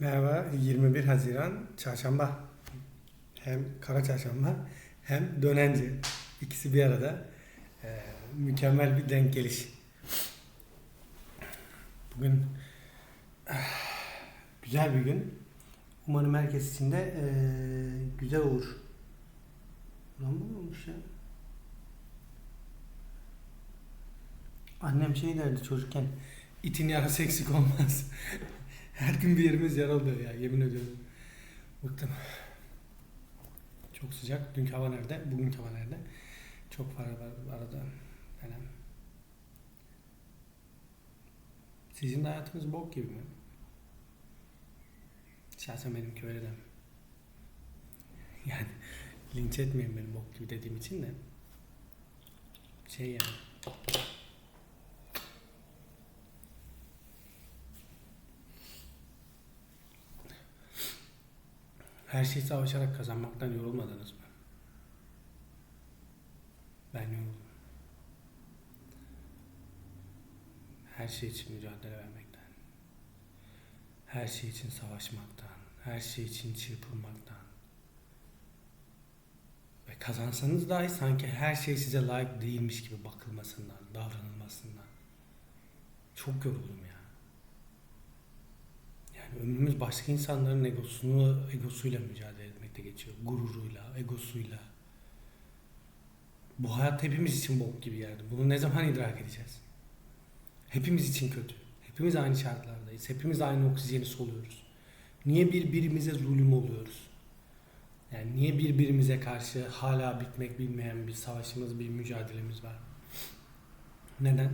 Merhaba, 21 Haziran Çarşamba. Hem Kara Çarşamba hem Dönence. İkisi bir arada. Ee, mükemmel bir denk geliş. Bugün güzel bir gün. Umarım herkes için de eee, güzel olur. Ulan mı olmuş ya? Annem şey derdi çocukken. itin yarası eksik olmaz. Her gün bir yerimiz yara oluyor ya yemin ediyorum. Bıktım. Çok sıcak. Dünkü hava nerede? Bugünkü hava nerede? Çok var var arada. Yani. Sizin de hayatınız bok gibi mi? Şahsen benimki öyle de. Yani linç etmeyin benim bok gibi dediğim için de. Şey yani. Her şeyi savaşarak kazanmaktan yorulmadınız mı? Ben yoruldum. Her şey için mücadele vermekten. Her şey için savaşmaktan. Her şey için çırpınmaktan. Ve kazansanız dahi sanki her şey size layık değilmiş gibi bakılmasından, davranılmasından. Çok yoruldum ya. Yani ömrümüz başka insanların egosunu, egosuyla mücadele etmekte geçiyor. Gururuyla, egosuyla. Bu hayat hepimiz için bok gibi yerde. Bunu ne zaman idrak edeceğiz? Hepimiz için kötü. Hepimiz aynı şartlardayız. Hepimiz aynı oksijeni soluyoruz. Niye birbirimize zulüm oluyoruz? Yani niye birbirimize karşı hala bitmek bilmeyen bir savaşımız, bir mücadelemiz var? Neden?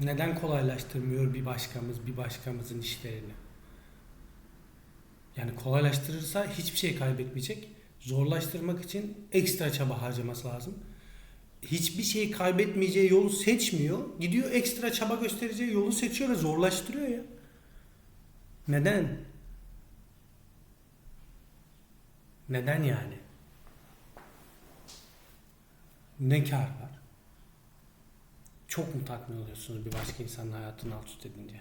Neden kolaylaştırmıyor bir başkamız bir başkamızın işlerini? Yani kolaylaştırırsa hiçbir şey kaybetmeyecek. Zorlaştırmak için ekstra çaba harcaması lazım. Hiçbir şey kaybetmeyeceği yolu seçmiyor. Gidiyor ekstra çaba göstereceği yolu seçiyor ve zorlaştırıyor ya. Neden? Neden yani? Ne kar var? Çok mu tatmin oluyorsunuz bir başka insanın hayatını alt üst edince?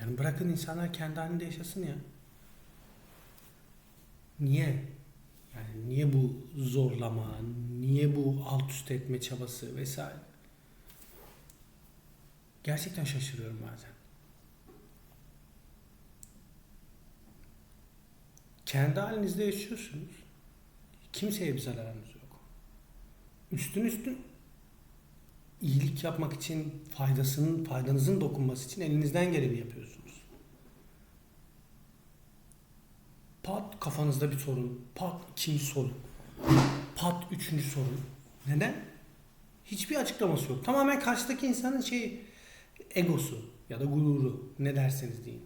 Yani bırakın insanlar kendi halinde yaşasın ya. Niye? Yani niye bu zorlama, niye bu alt üst etme çabası vesaire? Gerçekten şaşırıyorum bazen. Kendi halinizde yaşıyorsunuz. Kimseye bir zararınız. Üstün üstün iyilik yapmak için faydasının faydanızın dokunması için elinizden geleni yapıyorsunuz. Pat kafanızda bir sorun, pat ikinci sorun, pat üçüncü sorun. Neden? Hiçbir açıklaması yok. Tamamen karşıdaki insanın şey egosu ya da gururu ne derseniz deyin.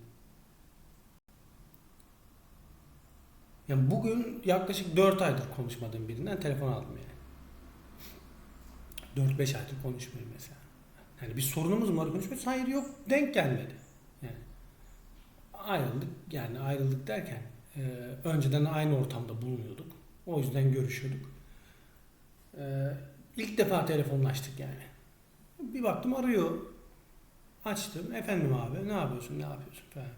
Yani bugün yaklaşık 4 aydır konuşmadığım birinden telefon aldım yani. 4-5 aydır konuşmuyorum mesela. Yani bir sorunumuz mu var konuşmuyoruz? Hayır yok denk gelmedi. Yani ayrıldık yani ayrıldık derken e, önceden aynı ortamda bulunuyorduk. O yüzden görüşüyorduk. E, ilk defa telefonlaştık yani. Bir baktım arıyor. Açtım. Efendim abi ne yapıyorsun ne yapıyorsun falan.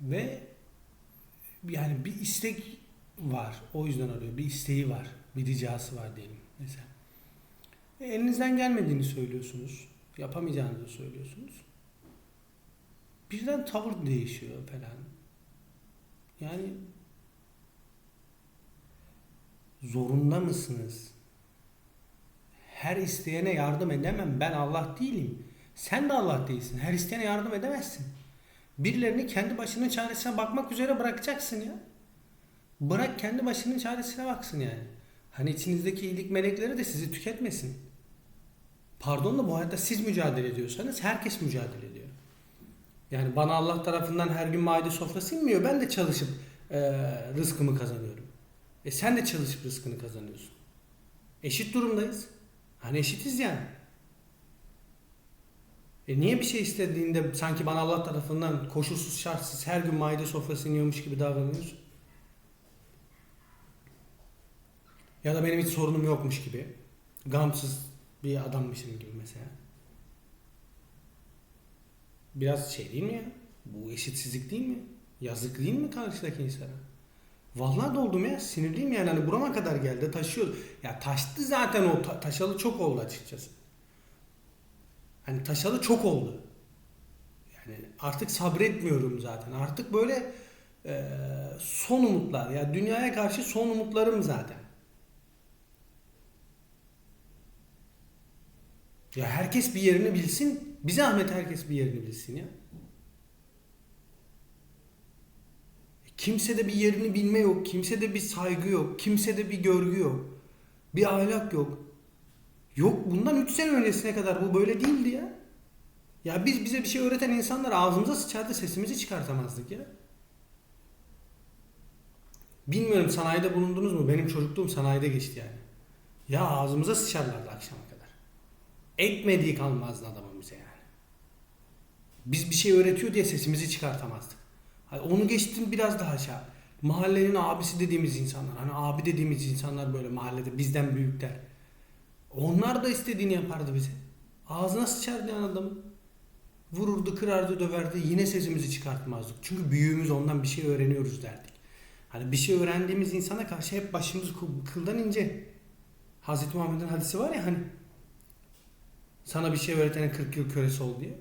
Ve yani bir istek var. O yüzden arıyor. Bir isteği var. Bir ricası var diyelim mesela. E, elinizden gelmediğini söylüyorsunuz. Yapamayacağınızı söylüyorsunuz. Birden tavır değişiyor falan. Yani zorunda mısınız? Her isteyene yardım edemem. Ben Allah değilim. Sen de Allah değilsin. Her isteyene yardım edemezsin. Birilerini kendi başının çaresine bakmak üzere bırakacaksın ya. Bırak kendi başının çaresine baksın yani. Hani içinizdeki iyilik melekleri de sizi tüketmesin. Pardonla bu hayatta siz mücadele ediyorsanız herkes mücadele ediyor. Yani bana Allah tarafından her gün maide sofrası inmiyor. Ben de çalışıp e, rızkımı kazanıyorum. E sen de çalışıp rızkını kazanıyorsun. Eşit durumdayız. Hani eşitiz yani. E niye bir şey istediğinde sanki bana Allah tarafından koşulsuz şartsız her gün maide sofrası iniyormuş gibi davranıyorsun? Ya da benim hiç sorunum yokmuş gibi. Gamsız bir adammışım gibi mesela. Biraz şey değil mi ya? Bu eşitsizlik değil mi? Yazık değil mi karşıdaki insana? Vallahi doldum ya. Sinirliyim yani. Hani burama kadar geldi. Taşıyor. Ya taştı zaten o. ta- taşalı çok oldu açıkçası. Hani taşalı çok oldu. Yani artık sabretmiyorum zaten. Artık böyle e, son umutlar. Ya dünyaya karşı son umutlarım zaten. Ya herkes bir yerini bilsin. Bir zahmet herkes bir yerini bilsin ya. Kimsede bir yerini bilme yok. Kimsede bir saygı yok. Kimsede bir görgü yok. Bir ahlak yok. Yok bundan 3 sene öncesine kadar bu böyle değildi ya. Ya biz bize bir şey öğreten insanlar ağzımıza sıçardı sesimizi çıkartamazdık ya. Bilmiyorum sanayide bulundunuz mu? Benim çocukluğum sanayide geçti yani. Ya ağzımıza sıçarlardı akşama kadar. Ekmediği kalmazdı adamın bize yani. Biz bir şey öğretiyor diye sesimizi çıkartamazdık. Hani onu geçtim biraz daha aşağı. Mahallenin abisi dediğimiz insanlar. Hani abi dediğimiz insanlar böyle mahallede bizden büyükler. Onlar da istediğini yapardı bize. Ağzına sıçardı yani adamın. Vururdu, kırardı, döverdi. Yine sesimizi çıkartmazdık. Çünkü büyüğümüz ondan bir şey öğreniyoruz derdik. Hani bir şey öğrendiğimiz insana karşı hep başımız kıl- kıldan ince. Hazreti Muhammed'in hadisi var ya hani. Sana bir şey öğretene 40 yıl kölesi ol diye.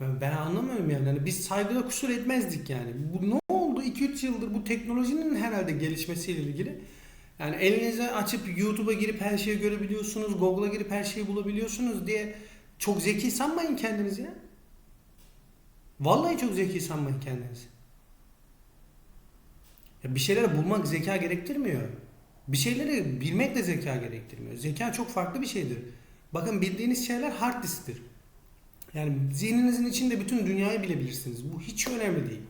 Ben, ben anlamıyorum yani. Hani biz saygıda kusur etmezdik yani. Bu ne oldu? 2-3 yıldır bu teknolojinin herhalde gelişmesiyle ilgili. Yani elinize açıp YouTube'a girip her şeyi görebiliyorsunuz. Google'a girip her şeyi bulabiliyorsunuz diye çok zeki sanmayın kendinizi ya. Vallahi çok zeki sanmayın kendinizi. Ya bir şeyleri bulmak zeka gerektirmiyor. Bir şeyleri bilmek de zeka gerektirmiyor. Zeka çok farklı bir şeydir. Bakın bildiğiniz şeyler hard disktir. Yani zihninizin içinde bütün dünyayı bilebilirsiniz. Bu hiç önemli değil.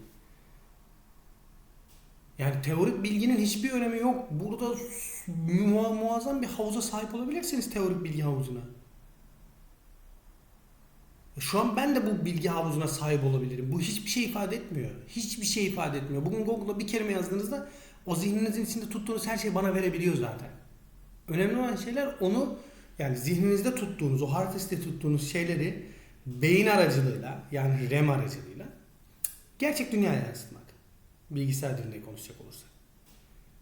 Yani teorik bilginin hiçbir önemi yok. Burada mua- muazzam bir havuza sahip olabilirsiniz teorik bilgi havuzuna. Şu an ben de bu bilgi havuzuna sahip olabilirim. Bu hiçbir şey ifade etmiyor. Hiçbir şey ifade etmiyor. Bugün Google'a bir kelime yazdığınızda o zihninizin içinde tuttuğunuz her şey bana verebiliyor zaten. Önemli olan şeyler onu yani zihninizde tuttuğunuz, o hard diskte tuttuğunuz şeyleri beyin aracılığıyla yani REM aracılığıyla gerçek dünyaya yansıtmak. Bilgisayar dilinde konuşacak olursak.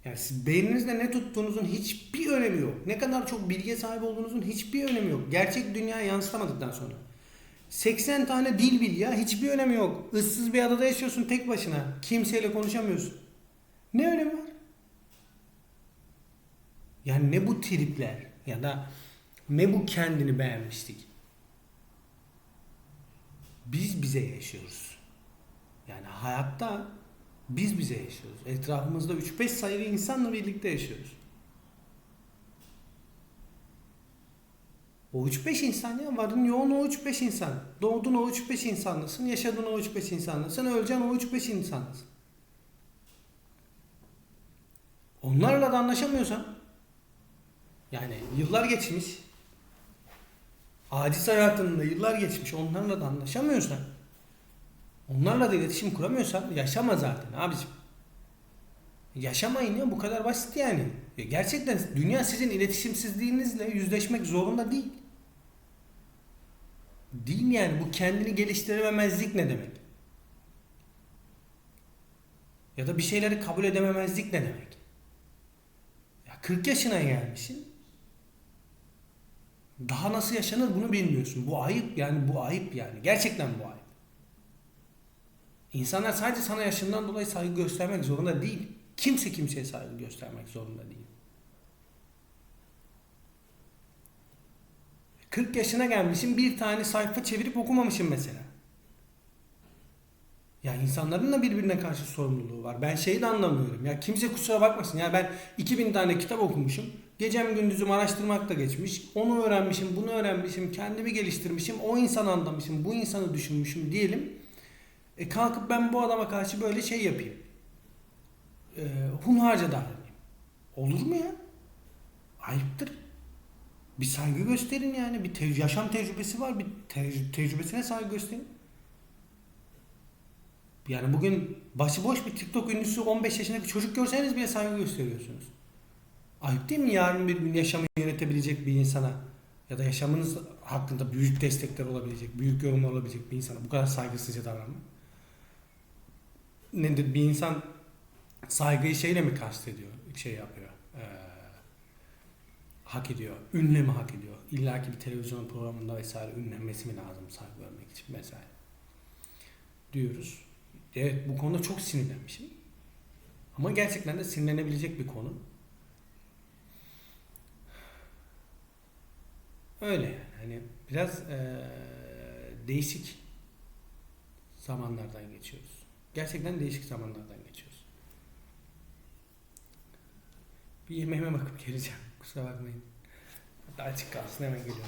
Yani siz beyninizde ne tuttuğunuzun hiçbir önemi yok. Ne kadar çok bilgiye sahip olduğunuzun hiçbir önemi yok. Gerçek dünyaya yansıtamadıktan sonra. 80 tane dil bil ya hiçbir önemi yok. Issız bir adada yaşıyorsun tek başına. Kimseyle konuşamıyorsun. Ne önemi var? Yani ne bu tripler ya da ne bu kendini beğenmiştik. Biz bize yaşıyoruz. Yani hayatta biz bize yaşıyoruz. Etrafımızda 3-5 sayılı insanla birlikte yaşıyoruz. O 3-5 insan ya varın yoğun o 3-5 insan. Doğdun o 3-5 insanlısın, yaşadın o 3-5 insanlısın, öleceksin o 3-5 insanlısın. Onlarla da anlaşamıyorsan yani yıllar geçmiş aciz hayatında yıllar geçmiş onlarla da anlaşamıyorsan onlarla da iletişim kuramıyorsan yaşama zaten abicim. Yaşamayın ya bu kadar basit yani. Ya gerçekten dünya sizin iletişimsizliğinizle yüzleşmek zorunda değil. Değil yani bu kendini geliştirememezlik ne demek? Ya da bir şeyleri kabul edememezlik ne demek? Ya 40 yaşına gelmişsin. Daha nasıl yaşanır bunu bilmiyorsun. Bu ayıp yani bu ayıp yani. Gerçekten bu ayıp. İnsanlar sadece sana yaşından dolayı saygı göstermek zorunda değil. Kimse kimseye saygı göstermek zorunda değil. 40 yaşına gelmişim bir tane sayfa çevirip okumamışım mesela. Ya insanların da birbirine karşı sorumluluğu var. Ben şeyi de anlamıyorum. Ya kimse kusura bakmasın. Ya ben 2000 tane kitap okumuşum. Gecem gündüzüm araştırmakla geçmiş. Onu öğrenmişim, bunu öğrenmişim, kendimi geliştirmişim. O insanı anlamışım, bu insanı düşünmüşüm diyelim. E kalkıp ben bu adama karşı böyle şey yapayım. E, hunharca davranayım. Olur mu ya? Ayıptır. Bir saygı gösterin yani. Bir te- yaşam tecrübesi var. Bir te- tecrübesine saygı gösterin. Yani bugün başıboş bir TikTok ünlüsü 15 yaşındaki çocuk görseniz bile saygı gösteriyorsunuz. Ayıp değil mi yarın bir gün yaşamı yönetebilecek bir insana ya da yaşamınız hakkında büyük destekler olabilecek, büyük yorumlar olabilecek bir insana bu kadar saygısızca davranmak. Nedir? Bir insan saygıyı şeyle mi kastediyor? Şey yapıyor. Ee, hak ediyor. Ünle mi hak ediyor? İlla ki bir televizyon programında vesaire ünlenmesi mi lazım saygı görmek için vesaire. Diyoruz. Evet bu konuda çok sinirlenmişim. Ama gerçekten de sinirlenebilecek bir konu. Öyle. Hani biraz eee, değişik zamanlardan geçiyoruz. Gerçekten değişik zamanlardan geçiyoruz. Bir yemeğime bakıp geleceğim. Kusura bakmayın. Hatta açık kalsın hemen geliyorum.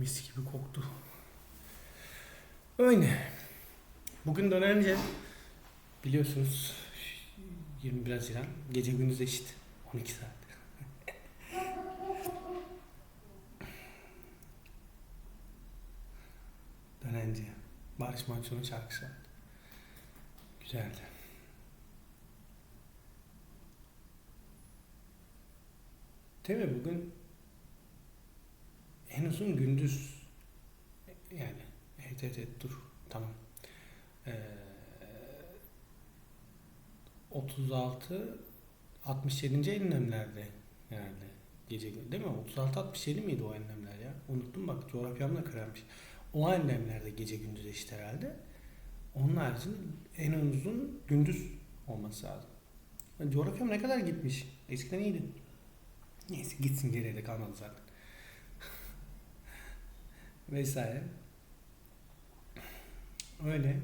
Mis gibi koktu. Öyle. Bugün dönünce biliyorsunuz 21 Haziran gece gündüz eşit 12 saat. Dönence. Barış Manço'nun şarkısı. Güzeldi. Değil mi? Bugün en uzun gündüz yani evet evet, evet dur tamam. Ee, 36 67. enlemlerde herhalde gece değil mi? 36 67 miydi o enlemler ya? Unuttum bak coğrafyamla kırarmış o enlemlerde gece gündüz eşit herhalde. Onun haricinde en uzun gündüz olması lazım. Yani coğrafyam ne kadar gitmiş? Eskiden iyiydi. Neyse gitsin geriye de kalmadı zaten vesaire. Öyle.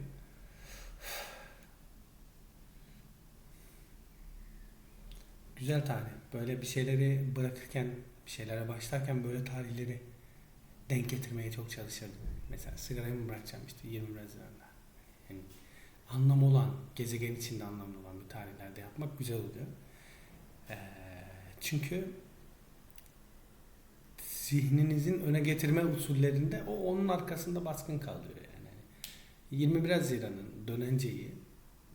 Güzel tarih. Böyle bir şeyleri bırakırken, bir şeylere başlarken böyle tarihleri denk getirmeye çok çalışırdım. Mesela sigarayı mı bırakacağım işte 20 Haziran'da. Yani anlamı olan, gezegen içinde anlamlı olan bir tarihlerde yapmak güzel oluyor. Ee, çünkü zihninizin öne getirme usullerinde o onun arkasında baskın kalıyor yani. 21 Haziran'ın dönenceyi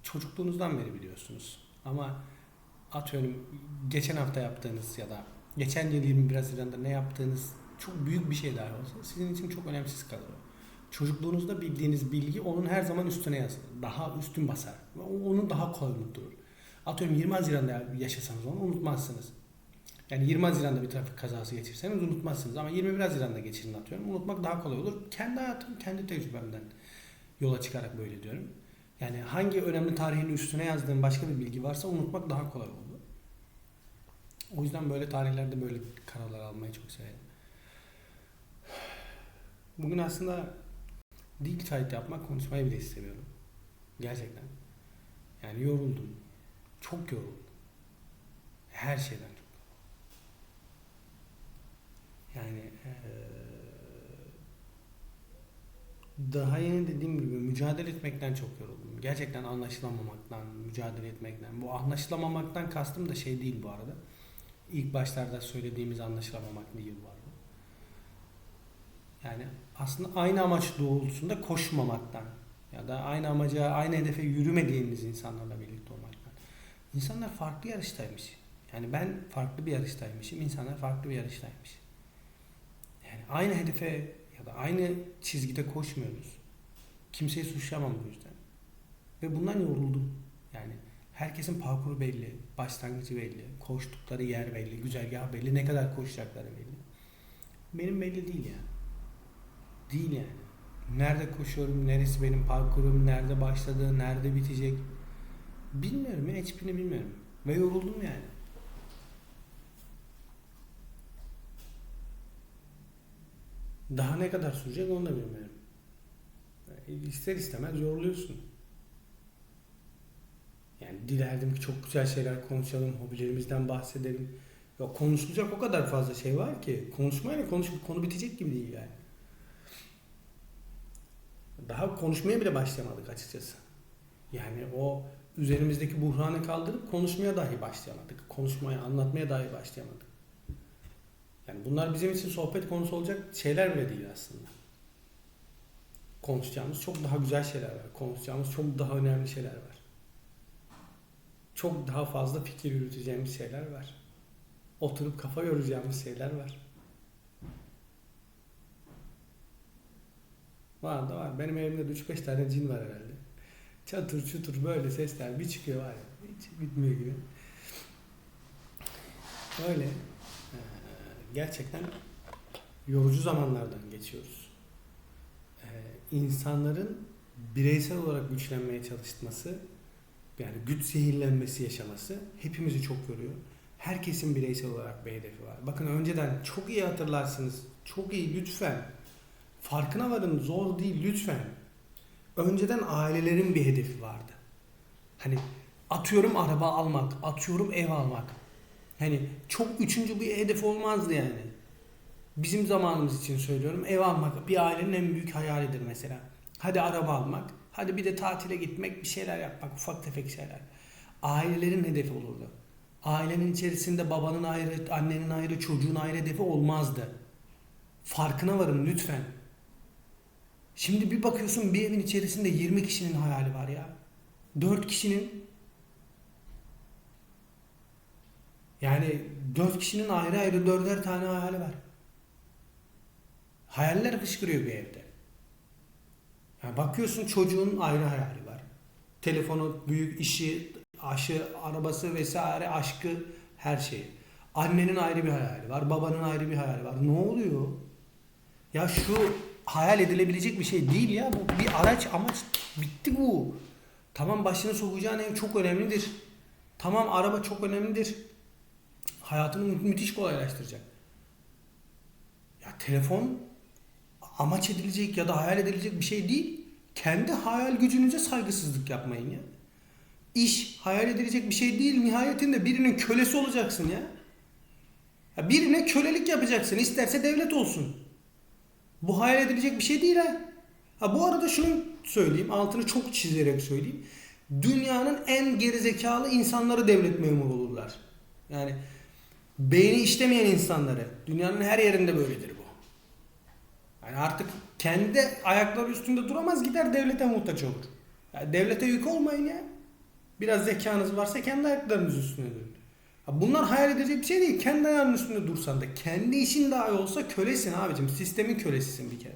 çocukluğunuzdan beri biliyorsunuz. Ama atıyorum geçen hafta yaptığınız ya da geçen yıl 21 Haziran'da ne yaptığınız çok büyük bir şey dahi olsa sizin için çok önemsiz kalır. Çocukluğunuzda bildiğiniz bilgi onun her zaman üstüne yazılır. Daha üstün basar. Ve Onu daha kolay unutturur. Atıyorum 20 Haziran'da yaşasanız onu unutmazsınız. Yani 20 Haziran'da bir trafik kazası geçirseniz unutmazsınız ama 21 Haziran'da geçirin atıyorum. Unutmak daha kolay olur. Kendi hayatım, kendi tecrübemden yola çıkarak böyle diyorum. Yani hangi önemli tarihin üstüne yazdığım başka bir bilgi varsa unutmak daha kolay olur. O yüzden böyle tarihlerde böyle kararlar almayı çok severim. Bugün aslında dil kayıt yapmak, konuşmayı bile istemiyorum. Gerçekten. Yani yoruldum. Çok yoruldum. Her şeyden. Yani eee, daha yeni dediğim gibi mücadele etmekten çok yoruldum. Gerçekten anlaşılamamaktan, mücadele etmekten. Bu anlaşılamamaktan kastım da şey değil bu arada. İlk başlarda söylediğimiz anlaşılamamak değil bu arada. Yani aslında aynı amaç doğrultusunda koşmamaktan ya da aynı amaca, aynı hedefe yürümediğimiz insanlarla birlikte olmaktan. İnsanlar farklı yarıştaymış. Yani ben farklı bir yarıştaymışım, insanlar farklı bir yarıştaymış. Yani aynı hedefe ya da aynı çizgide koşmuyoruz. Kimseyi suçlamam bu yüzden. Ve bundan yoruldum. Yani herkesin parkuru belli, başlangıcı belli, koştukları yer belli, güzergah belli, ne kadar koşacakları belli. Benim belli değil yani. Değil yani. Nerede koşuyorum, neresi benim parkurum, nerede başladı, nerede bitecek. Bilmiyorum ya, hiçbirini bilmiyorum. Ve yoruldum yani. Daha ne kadar sürecek onu da bilmiyorum. Yani ister istemez yoruluyorsun. Yani dilerdim ki çok güzel şeyler konuşalım, hobilerimizden bahsedelim. Ya konuşulacak o kadar fazla şey var ki konuşmayla konuşup konu bitecek gibi değil yani. Daha konuşmaya bile başlamadık açıkçası. Yani o üzerimizdeki buhranı kaldırıp konuşmaya dahi başlayamadık. Konuşmaya, anlatmaya dahi başlayamadık. Yani bunlar bizim için sohbet konusu olacak şeyler bile değil aslında. Konuşacağımız çok daha güzel şeyler var. Konuşacağımız çok daha önemli şeyler var. Çok daha fazla fikir yürüteceğimiz şeyler var. Oturup kafa yoracağımız şeyler var. Var da var. Benim evimde de 3-5 tane cin var herhalde. Çatır çutur böyle sesler bir çıkıyor var ya. Hiç bitmiyor gibi. Öyle. Gerçekten yorucu zamanlardan geçiyoruz. Ee, insanların bireysel olarak güçlenmeye çalışması, yani güç zehirlenmesi yaşaması hepimizi çok yoruyor. Herkesin bireysel olarak bir hedefi var. Bakın önceden çok iyi hatırlarsınız. Çok iyi lütfen. Farkına varın zor değil lütfen. Önceden ailelerin bir hedefi vardı. Hani atıyorum araba almak, atıyorum ev almak. Hani çok üçüncü bir hedef olmazdı yani. Bizim zamanımız için söylüyorum. Ev almak bir ailenin en büyük hayalidir mesela. Hadi araba almak, hadi bir de tatile gitmek, bir şeyler yapmak, ufak tefek şeyler. Ailelerin hedefi olurdu. Ailenin içerisinde babanın ayrı, annenin ayrı, çocuğun ayrı hedefi olmazdı. Farkına varın lütfen. Şimdi bir bakıyorsun bir evin içerisinde 20 kişinin hayali var ya. 4 kişinin yani 4 kişinin ayrı ayrı dörder tane hayali var. Hayaller fışkırıyor bir evde. Yani bakıyorsun çocuğun ayrı hayali var. Telefonu, büyük işi, aşı, arabası vesaire, aşkı, her şey. Annenin ayrı bir hayali var, babanın ayrı bir hayali var. Ne oluyor? Ya şu hayal edilebilecek bir şey değil ya. Bu bir araç amaç bitti bu. Tamam başını sokacağın ev çok önemlidir. Tamam araba çok önemlidir. Hayatını mü- müthiş kolaylaştıracak. Ya telefon amaç edilecek ya da hayal edilecek bir şey değil. Kendi hayal gücünüze saygısızlık yapmayın ya. İş hayal edilecek bir şey değil. Nihayetinde birinin kölesi olacaksın ya. ya birine kölelik yapacaksın. İsterse devlet olsun. Bu hayal edilecek bir şey değil ha. Ha bu arada şunu söyleyeyim, altını çok çizerek söyleyeyim. Dünyanın en gerizekalı insanları devlet memuru olurlar. Yani beyni işlemeyen insanları. Dünyanın her yerinde böyledir bu. Yani artık kendi ayakları üstünde duramaz gider devlete muhtaç olur. Yani devlete yük olmayın ya. Biraz zekanız varsa kendi ayaklarınız üstüne durun. Bunlar hayal edecek bir şey değil. Kendi ayağının üstünde dursan da kendi işin dahi olsa kölesin abicim. Sistemin kölesisin bir kere.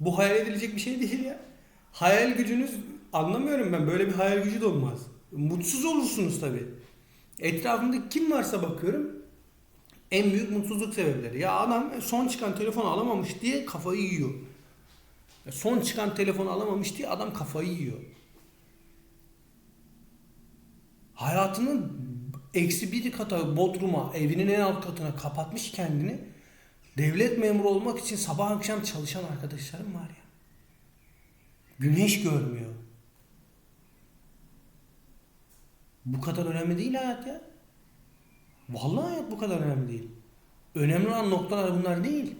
Bu hayal edilecek bir şey değil ya. Hayal gücünüz anlamıyorum ben. Böyle bir hayal gücü de olmaz. Mutsuz olursunuz tabii. Etrafımda kim varsa bakıyorum en büyük mutsuzluk sebepleri. Ya adam son çıkan telefonu alamamış diye kafayı yiyor. Son çıkan telefonu alamamış diye adam kafayı yiyor. Hayatının eksi bir kata Bodrum'a, evinin en alt katına kapatmış kendini. Devlet memuru olmak için sabah akşam çalışan arkadaşlarım var ya. Güneş görmüyor. Bu kadar önemli değil hayat ya. Vallahi hayat bu kadar önemli değil. Önemli olan noktalar bunlar değil.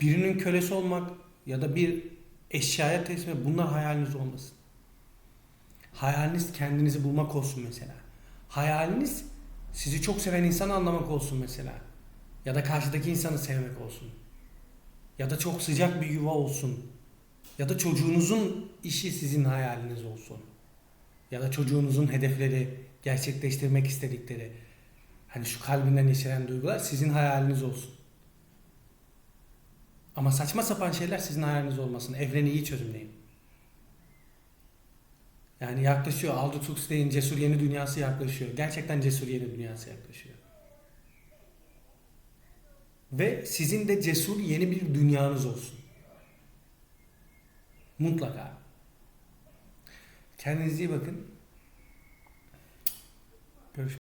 Birinin kölesi olmak ya da bir eşyaya teslim etmek, bunlar hayaliniz olmasın. Hayaliniz kendinizi bulmak olsun mesela. Hayaliniz sizi çok seven insanı anlamak olsun mesela. Ya da karşıdaki insanı sevmek olsun. Ya da çok sıcak bir yuva olsun. Ya da çocuğunuzun işi sizin hayaliniz olsun. Ya da çocuğunuzun hedefleri, gerçekleştirmek istedikleri. Hani şu kalbinden yeşeren duygular sizin hayaliniz olsun. Ama saçma sapan şeyler sizin hayaliniz olmasın. Evreni iyi çözümleyin. Yani yaklaşıyor. Aldous Huxley'in Cesur Yeni Dünyası yaklaşıyor. Gerçekten Cesur Yeni Dünyası yaklaşıyor. Ve sizin de cesur yeni bir dünyanız olsun. Mutlaka. Kendinize iyi bakın. Görüşmek